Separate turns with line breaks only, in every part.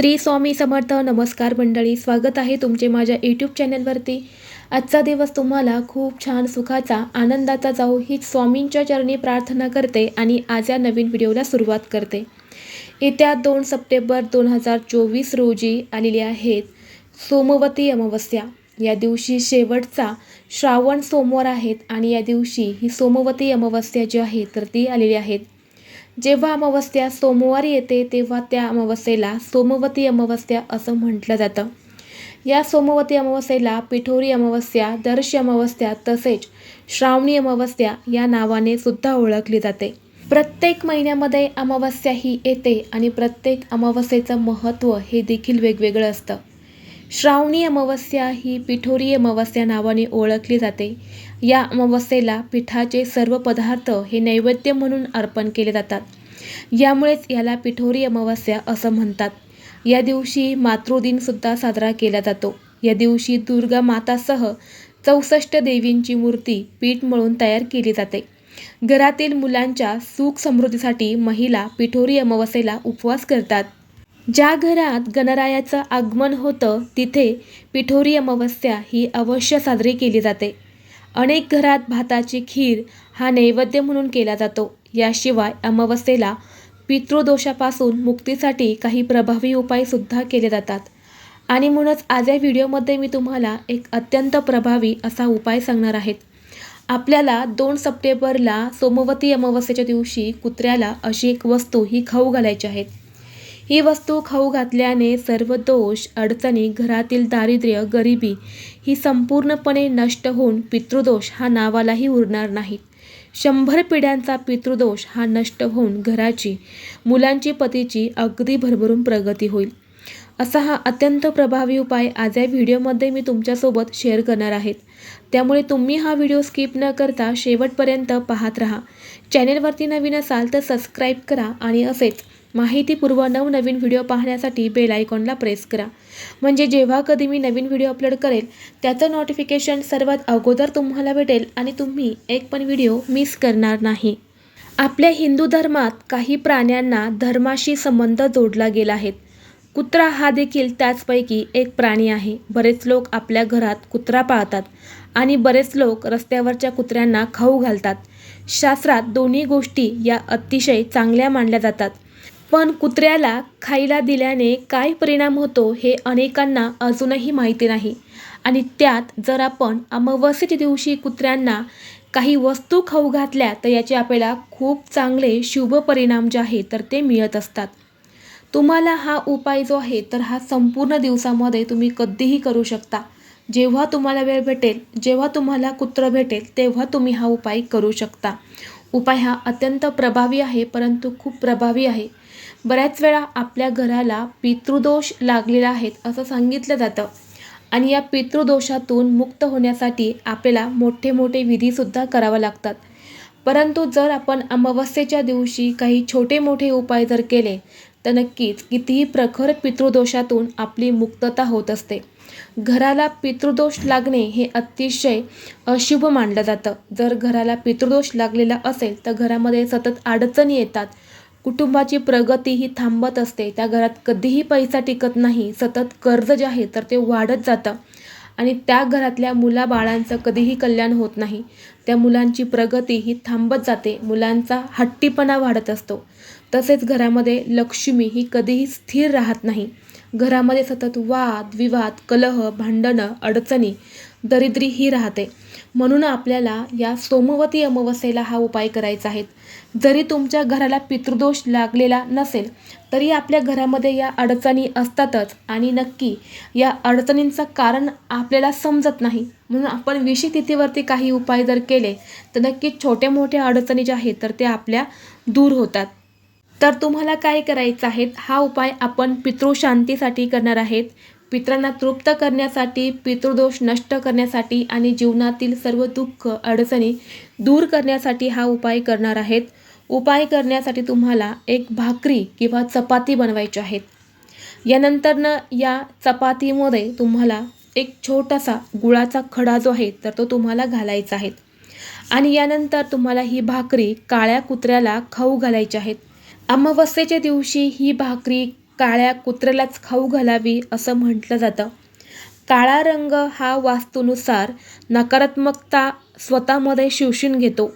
श्री स्वामी समर्थ नमस्कार मंडळी स्वागत आहे तुमचे माझ्या यूट्यूब चॅनलवरती आजचा दिवस तुम्हाला खूप छान सुखाचा आनंदाचा जाऊ ही स्वामींच्या चरणी प्रार्थना करते आणि आज या नवीन व्हिडिओला सुरुवात करते. येत्या दोन सप्टेंबर दोन हजार चोवीस रोजी आलेली आहेत सोमवती अमावस्या. या दिवशी शेवटचा श्रावण सोमवार आहेत आणि या दिवशी ही सोमवती अमावस्या जी आहे तर ती आलेली आहेत जेव्हा अमावस्या सोमवारी येते तेव्हा त्या अमावस्येला सोमवती अमावस्या असं म्हटलं जातं. या सोमवती अमावस्येला पिठोरी अमावस्या दर्श अमावस्या तसेच श्रावणी अमावस्या या नावाने सुद्धा ओळखली जाते. प्रत्येक महिन्यामध्ये अमावस्या ही येते आणि प्रत्येक अमावस्येचं महत्त्व हे देखील वेगवेगळं असतं. श्रावणी अमावस्या ही पिठोरी अमावस्या नावाने ओळखली जाते. या अमावस्येला पिठाचे सर्व पदार्थ हे नैवेद्य म्हणून अर्पण केले जातात. यामुळेच याला पिठोरी अमावस्या असं म्हणतात. या दिवशी मातृदिनसुद्धा साजरा केला जातो. या दिवशी दुर्गा मातासह चौसष्ट देवींची मूर्ती पीठ मळून तयार केली जाते. घरातील मुलांच्या सुख समृद्धीसाठी महिला पिठोरी अमावस्येला उपवास करतात. ज्या घरात गणरायाचं आगमन होतं तिथे पिठोरी अमावस्या ही अवश्य साजरी केली जाते. अनेक घरात भाताची खीर हा नैवेद्य म्हणून केला जातो. याशिवाय अमावस्येला पितृदोषापासून मुक्तीसाठी काही प्रभावी उपायसुद्धा केले जातात. आणि म्हणूनच आज या व्हिडिओमध्ये मी तुम्हाला एक अत्यंत प्रभावी असा उपाय सांगणार आहेत आपल्याला दोन सप्टेंबरला सोमवती अमावस्येच्या दिवशी कुत्र्याला अशी एक वस्तू ही खाऊ घालायची आहेत ही वस्तू खाऊ घातल्याने सर्व दोष अडचणी घरातील दारिद्र्य गरिबी ही संपूर्णपणे नष्ट होऊन पितृदोष हा नावालाही उरणार नाही. शंभर पिढ्यांचा पितृदोष हा नष्ट होऊन घराची मुलांची पतीची अगदी भरभरून प्रगती होईल. असा हा अत्यंत प्रभावी उपाय आज या व्हिडिओमध्ये मी तुमच्यासोबत शेअर करणार आहेत त्यामुळे तुम्ही हा व्हिडिओ स्किप न करता शेवटपर्यंत पाहत राहा. चॅनेलवरती नवीन असाल तर सबस्क्राईब करा आणि असेच माहितीपूर्व नवनवीन व्हिडिओ पाहण्यासाठी बेल आयकॉनला प्रेस करा. म्हणजे जेव्हा कधी मी नवीन व्हिडिओ अपलोड करेल त्याचं नोटिफिकेशन सर्वात अगोदर तुम्हाला भेटेल आणि तुम्ही एक पण व्हिडिओ मिस करणार नाही. आपल्या हिंदू धर्मात काही प्राण्यांना धर्माशी संबंध जोडला गेला आहे. कुत्रा हा देखील त्याचपैकी एक प्राणी आहे. बरेच लोक आपल्या घरात कुत्रा पाळतात आणि बरेच लोक रस्त्यावरच्या कुत्र्यांना खाऊ घालतात. शास्त्रात दोन्ही गोष्टी या अतिशय चांगल्या मानल्या जातात. पण कुत्र्याला खायला दिल्याने काय परिणाम होतो हे अनेकांना अजूनही माहिती नाही. आणि त्यात जर आपण अमावस्येच्या दिवशी कुत्र्यांना काही वस्तू खाऊ घातल्या तर याचे आपल्याला खूप चांगले शुभ परिणाम जे आहे तर ते मिळत असतात. तुम्हाला हा उपाय जो आहे तर हा संपूर्ण दिवसामध्ये तुम्ही कधीही करू शकता. जेव्हा तुम्हाला वेळ भेटेल जेव्हा तुम्हाला कुत्र भेटेल तेव्हा तुम्ही हा उपाय करू शकता. उपाय हा अत्यंत प्रभावी आहे परंतु खूप प्रभावी आहे. बऱ्याच वेळा आपल्या घराला पितृदोष लागलेला आहेत असं सांगितलं जातं. आणि या पितृदोषातून मुक्त होण्यासाठी आपल्याला मोठे मोठे विधीसुद्धा करावे लागतात. परंतु जर आपण अमावस्येच्या दिवशी काही छोटे मोठे उपाय जर केले तर नक्कीच कितीही प्रखर पितृदोषातून आपली मुक्तता होत असते. घराला पितृदोष लागणे हे अतिशय अशुभ मानलं जातं. जर घराला पितृदोष लागलेला असेल तर घरामध्ये सतत अडचणी येतात. कुटुंबाची प्रगती ही थांबत असते. त्या घरात कधीही पैसा टिकत नाही सतत कर्ज जे आहे तर ते वाढत जातं. आणि त्या घरातल्या मुलाबाळांचं कधीही कल्याण होत नाही. त्या मुलांची प्रगती ही थांबत जाते. मुलांचा हट्टीपणा वाढत असतो. तसेच घरामध्ये लक्ष्मी ही कधीही स्थिर राहत नाही. घरामध्ये सतत वाद विवाद कलह भांडणं अडचणी दरिद्री ही राहते. म्हणून आपल्याला या सोमवती अमावस्येला हा उपाय करायचा आहे. जरी तुमच्या घराला पितृदोष लागलेला नसेल तरी आपल्या घरामध्ये या अडचणी असतातच आणि नक्की या अडचणींचं कारण आपल्याला समजत नाही. म्हणून आपण विषय तिथीवरती काही उपाय जर केले तर नक्की छोट्या मोठ्या अडचणी ज्या आहेत तर त्या आपल्या दूर होतात. तर तुम्हाला काय करायचं आहे? हा उपाय आपण पितृशांतीसाठी करणार आहेत. पित्रांना तृप्त करण्यासाठी पितृदोष नष्ट करण्यासाठी आणि जीवनातील सर्व दुःख अडचणी दूर करण्यासाठी हा उपाय करणार आहेत. उपाय करण्यासाठी तुम्हाला एक भाकरी किंवा चपाती बनवायची आहेत. यानंतरनं या चपातीमध्ये तुम्हाला एक छोटासा गुळाचा खडा जो आहे तर तो तुम्हाला घालायचा आहे. आणि यानंतर तुम्हाला ही भाकरी काळ्या कुत्र्याला खाऊ घालायची आहेत अमावस्येच्या दिवशी ही भाकरी काळ्या कुत्र्यालाच खाऊ घालावी असं म्हटलं जातं. काळा रंग हा वास्तूनुसार नकारात्मकता स्वतःमध्ये शोषून घेतो.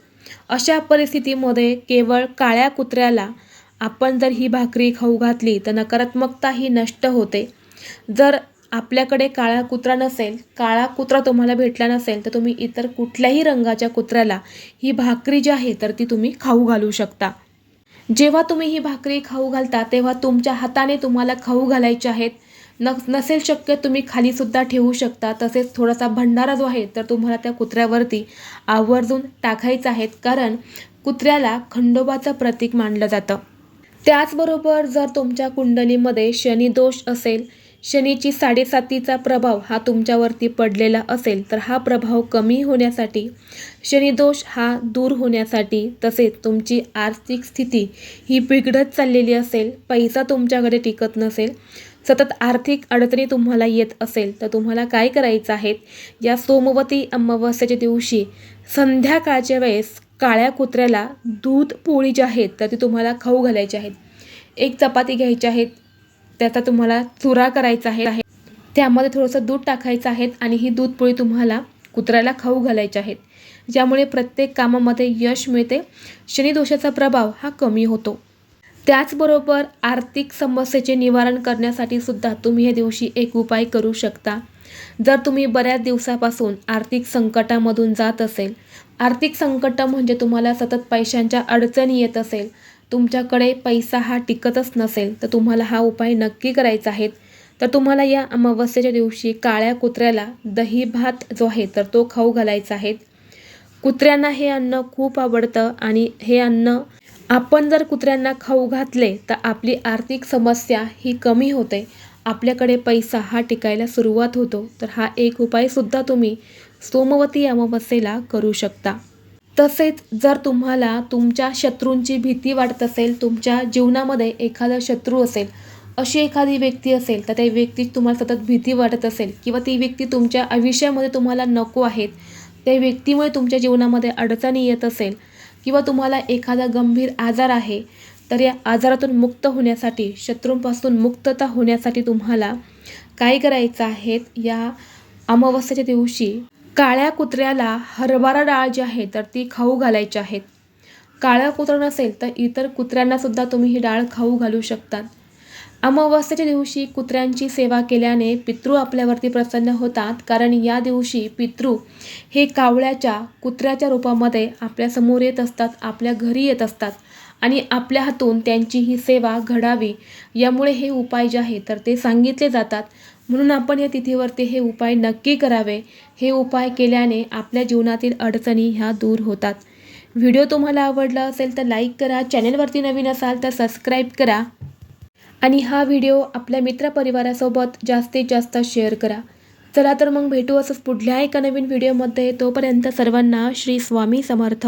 अशा परिस्थितीमध्ये केवळ काळ्या कुत्र्याला आपण जर ही भाकरी खाऊ घातली तर नकारात्मकता ही नष्ट होते. जर आपल्याकडे काळा कुत्रा नसेल काळा कुत्रा तुम्हाला भेटला नसेल तर तुम्ही इतर कुठल्याही रंगाच्या कुत्र्याला ही भाकरी जी आहे तर ती तुम्ही खाऊ घालू शकता. जेव्हा तुम्ही ही भाकरी खाऊ घालता तेव्हा तुमच्या हाताने तुम्हाला खाऊ घालायचे आहेत. न नसेल शक्य तुम्ही खालीसुद्धा ठेवू शकता. तसेच थोडासा भंडारा जो आहे तर तुम्हाला त्या कुत्र्यावरती आवर्जून टाकायचं आहे कारण कुत्र्याला खंडोबाचं प्रतीक मानलं जातं. त्याचबरोबर जर तुमच्या कुंडलीमध्ये शनिदोष असेल शनीची साडेसातीचा प्रभाव हा तुमच्यावरती पडलेला असेल तर हा प्रभाव कमी होण्यासाठी शनिदोष हा दूर होण्यासाठी तसेच तुमची आर्थिक स्थिती ही बिघडत चाललेली असेल पैसा तुमच्याकडे टिकत नसेल सतत आर्थिक अडचणी तुम्हाला येत असेल तर तुम्हाला काय करायचं आहे? या सोमवती अमावस्याच्या दिवशी संध्याकाळच्या वेळेस काळ्या कुत्र्याला दूध पोळी जी आहेत तर ती तुम्हाला खाऊ घालायची आहेत एक चपाती घ्यायची आहेत त्याचा तुम्हाला चुरा करायचा आहे. त्यामध्ये थोडंसं दूध टाकायचं आहे आणि ही दूध पोळी तुम्हाला कुत्र्याला खाऊ घालायची आहेत ज्यामुळे प्रत्येक कामामध्ये यश मिळते. शनिदोषाचा प्रभाव हा कमी होतो. त्याचबरोबर आर्थिक समस्येचे निवारण करण्यासाठी सुद्धा तुम्ही या दिवशी एक उपाय करू शकता. जर तुम्ही बऱ्याच दिवसापासून आर्थिक संकटामधून जात असेल. आर्थिक संकट म्हणजे तुम्हाला सतत पैशांच्या अडचणी येत असेल. तुमच्याकडे पैसा हा टिकतच नसेल तर तुम्हाला हा उपाय नक्की करायचा आहे. तर तुम्हाला या अमावस्येच्या दिवशी काळ्या कुत्र्याला दही भात जो आहे तर तो खाऊ घालायचा आहे. कुत्र्यांना हे अन्न खूप आवडतं आणि हे अन्न आपण जर कुत्र्यांना खाऊ घातले तर आपली आर्थिक समस्या ही कमी होते. आपल्याकडे पैसा हा टिकायला सुरुवात होतो तर हा एक उपायसुद्धा तुम्ही सोमवती अमावस्येला करू शकता. तसेच जर तुम्हाला तुमच्या शत्रूंची भीती वाटत असेल तुमच्या जीवनामध्ये एखादा शत्रू असेल अशी एखादी व्यक्ती असेल तर त्या व्यक्ती तुम्हाला सतत भीती वाटत असेल किंवा ती व्यक्ती तुमच्या आयुष्यामध्ये तुम्हाला नको आहेत त्या व्यक्तीमुळे तुमच्या जीवनामध्ये अडचणी येत असेल किंवा तुम्हाला एखादा गंभीर आजार आहे तर या आजारातून मुक्त होण्यासाठी शत्रूंपासून मुक्तता होण्यासाठी तुम्हाला काय करायचं आहेत या अमावस्येच्या दिवशी काळ्या कुत्र्याला हरभरा डाळ जी आहे तर ती खाऊ घालायची आहेत काळा कुत्रा नसेल तर इतर कुत्र्यांनासुद्धा तुम्ही ही डाळ खाऊ घालू शकतात. अमावस्येच्या दिवशी कुत्र्यांची सेवा केल्याने पितृ आपल्यावरती प्रसन्न होतात कारण या दिवशी पितृ हे कावळ्याच्या कुत्र्याच्या रूपामध्ये आपल्यासमोर येत असतात आपल्या घरी येत असतात आणि आपल्या हातून त्यांची ही सेवा घडावी. यामुळे हे उपाय जे आहे तर ते सांगितले जातात. म्हणून आपण या तिथीवरती हे उपाय नक्की करावे. हे उपाय केल्याने आपल्या जीवनातील अडचणी ह्या दूर होतात. व्हिडिओ तुम्हाला आवडला असेल तर लाईक करा चॅनलवरती नवीन असाल तर सबस्क्राईब करा. आणि हा व्हिडिओ आपल्या मित्रपरिवारासोबत जास्तीत जास्त शेअर करा. चला तर मग भेटू असंच पुढल्या एका नवीन व्हिडिओमध्ये. तोपर्यंत सर्वांना श्री स्वामी समर्थ.